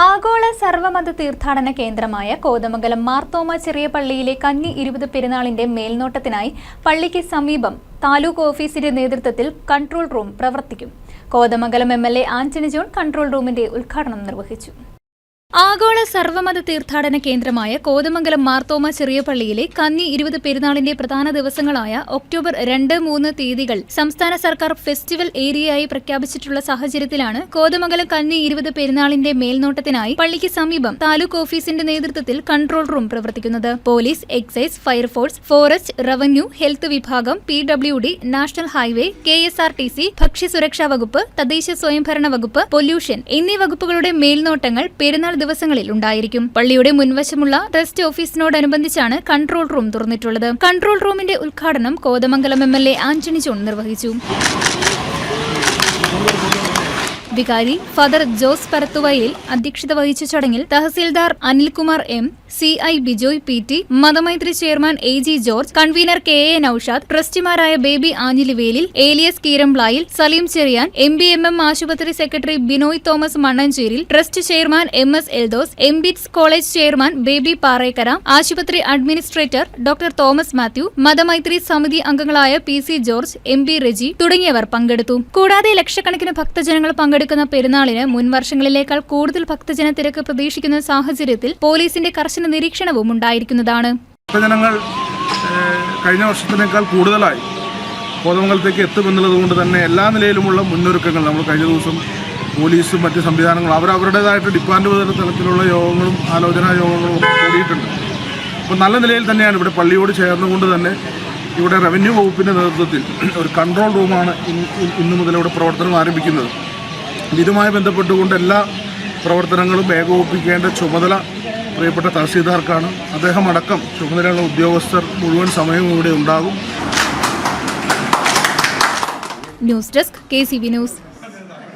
ആഗോള സർവമത തീർത്ഥാടന കേന്ദ്രമായ കോതമംഗലം മാർത്തോമ ചെറിയ പള്ളിയിലെ കന്നി ഇരുപത് പെരുന്നാളിന്റെ മേൽനോട്ടത്തിനായി പള്ളിക്ക് സമീപം താലൂക്ക് ഓഫീസിന്റെ നേതൃത്വത്തിൽ കൺട്രോൾ റൂം പ്രവർത്തിക്കും. Kothamangalam M L Antony John control റൂമിന്റെ ഉദ്ഘാടനം നിർവഹിച്ചു. ആഗോള സർവമത തീർത്ഥാടന കേന്ദ്രമായ കോതമംഗലം മാർത്തോമ ചെറിയ പള്ളിയിലെ കന്നി ഇരുപത് പെരുന്നാളിന്റെ പ്രധാന ദിവസങ്ങളായ ഒക്ടോബർ രണ്ട് മൂന്ന് തീയതികൾ സംസ്ഥാന സർക്കാർ ഫെസ്റ്റിവൽ ഏരിയയായി പ്രഖ്യാപിച്ചിട്ടുള്ള സാഹചര്യത്തിലാണ് കോതമംഗലം കന്നി ഇരുപത് പെരുന്നാളിന്റെ മേൽനോട്ടത്തിനായി പള്ളിക്ക് സമീപം താലൂക്ക് ഓഫീസിന്റെ നേതൃത്വത്തിൽ കൺട്രോൾ റൂം പ്രവർത്തിക്കുന്നത്. Police excise fire force forest revenue health വിഭാഗം P W D national highway K S R T C ഭക്ഷ്യസുരക്ഷാ വകുപ്പ് തദ്ദേശ സ്വയംഭരണ വകുപ്പ് പൊല്യൂഷൻ എന്നീ വകുപ്പുകളുടെ മേൽനോട്ടങ്ങൾ പെരുന്നാൾ ദിവസങ്ങളിൽ ഉണ്ടായിരിക്കും. പള്ളിയുടെ മുൻവശമുള്ള ട്രസ്റ്റ് ഓഫീസിനോടനുബന്ധിച്ചാണ് കൺട്രോൾ റൂം തുറന്നിട്ടുള്ളത്. കൺട്രോൾ റൂമിന്റെ ഉദ്ഘാടനം Kothamangalam M L A Antony John നിർവഹിച്ചു. വികാരി ഫാദർ ജോസ് പരത്തുവയിൽ അധ്യക്ഷത വഹിച്ച ചടങ്ങിൽ tahsildar Anilkumar M C I Bijoy P T മതമൈത്രി chairman A G George convener K A Naushad ട്രസ്റ്റിമാരായ Baby Anjilivelil Elias Keeramplayil Saleem Cherian M B M M ആശുപത്രി secretary Binoy Thomas Mannancheril trust chairman M S Eldhose M BITS college chairman Baby Parekkara ആശുപത്രി administrator doctor Thomas Mathew മതമൈത്രി സമിതി അംഗങ്ങളായ P C George M B Reji തുടങ്ങിയവർ പങ്കെടുത്തു. കൂടാതെ ലക്ഷക്കണക്കിന് ഭക്തജനങ്ങൾ പങ്കെടുക്കുന്ന പെരുന്നാളിന് മുൻവർഷങ്ങളിലേക്കാൾ കൂടുതൽ ഭക്തജന തിരക്ക് പ്രതീക്ഷിക്കുന്ന സാഹചര്യത്തിൽ പോലീസിന്റെ കർശന നിരീക്ഷണവും ഉണ്ടായിരിക്കുന്നതാണ്. ജനങ്ങൾ കഴിഞ്ഞ വർഷത്തിനേക്കാൾ കൂടുതലായി കോതമംഗലത്തേക്ക് എത്തുമെന്നുള്ളത് കൊണ്ട് തന്നെ എല്ലാ നിലയിലുമുള്ള മുന്നൊരുക്കങ്ങൾ നമ്മൾ കഴിഞ്ഞ ദിവസം പോലീസും മറ്റ് സംവിധാനങ്ങളും അവരവരുടേതായിട്ട് ഡിപ്പാർട്ട്മെന്റ് തലത്തിലുള്ള യോഗങ്ങളും ആലോചനാ യോഗങ്ങളും കൂടിയിട്ടുണ്ട്. അപ്പോൾ നല്ല നിലയിൽ തന്നെയാണ് ഇവിടെ പള്ളിയോട് ചേർന്നുകൊണ്ട് തന്നെ ഇവിടെ റവന്യൂ വകുപ്പിന്റെ നേതൃത്വത്തിൽ ഒരു കൺട്രോൾ റൂമാണ് ഇന്ന് മുതൽ ഇവിടെ പ്രവർത്തനം ആരംഭിക്കുന്നത്. ഇതുമായി ബന്ധപ്പെട്ടുകൊണ്ട് എല്ലാ പ്രവർത്തനങ്ങളും ഏകോപിപ്പിക്കേണ്ട ചുമതല പ്രിയപ്പെട്ട തഹസീൽദാർക്കാണ്. അദ്ദേഹം അടക്കം ചുമതലയുള്ള ഉദ്യോഗസ്ഥർ മുഴുവൻ സമയവും ഇവിടെ ഉണ്ടാകും. News desk K news.